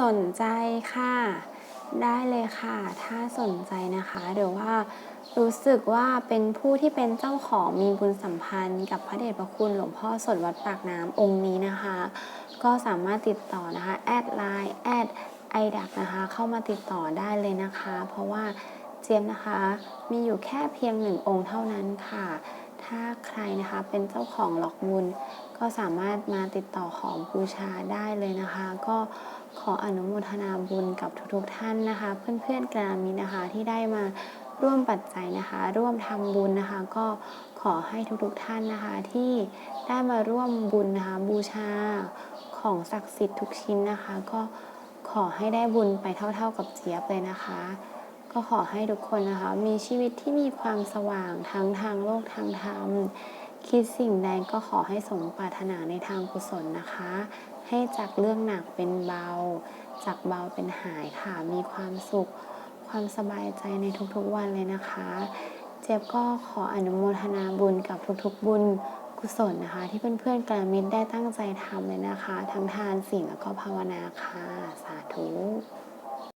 สนใจค่ะ ได้เลยค่ะ ถ้าสนใจนะคะเดี๋ยวว่ารู้สึกว่าเป็นผู้ที่เป็นเจ้าของมีบุญสัมพันธ์ กับพระเดชพระคุณหลวงพ่อสดวัดปากน้ำองค์นี้นะคะ ก็สามารถติดต่อนะคะแอดไลน์แอดไอดักนะคะ เข้ามาติดต่อได้เลยนะคะ เพราะว่าเจียมนะคะมีอยู่แค่เพียงหนึ่งองค์เท่านั้นค่ะ ถ้าใครนะคะเป็นเจ้าของหลอกบุญ ก็สามารถมาติดต่อขอบูชาได้เลยนะคะ ก็ขออนุโมทนาบุญกับทุกๆท่านนะคะ เพื่อนๆกรามินะคะที่ได้มาร่วมปัจจัยนะคะ ร่วมทำบุญนะคะ ก็ขอให้ทุกๆท่านนะคะ ที่ได้มาร่วมบุญนะคะ บูชาของศักดิ์สิทธิ์ทุกชิ้นนะคะ ก็ขอให้ได้บุญไปเท่า ๆกับเจี๊ยบเลยนะคะ ก็ขอให้ทุกคนนะคะ มีชีวิตที่มีความสว่างทั้งทางโลกทางธรรม คิดสิ่งใดก็ขอให้สมปรารถนาในทางกุศลนะคะ ให้จากเรื่องหนักเป็นเบา จากเบาเป็นหายค่ะ มีความสุข ความสบายใจในทุกๆวันเลยนะคะ เจี๊ยบก็ขออนุโมทนาบุญกับทุกๆบุญกุศลนะคะ ที่เพื่อนๆกลามิตรได้ตั้งใจทำเลยนะคะ ทั้งทานศีลแล้วก็ภาวนาค่ะ สาธุ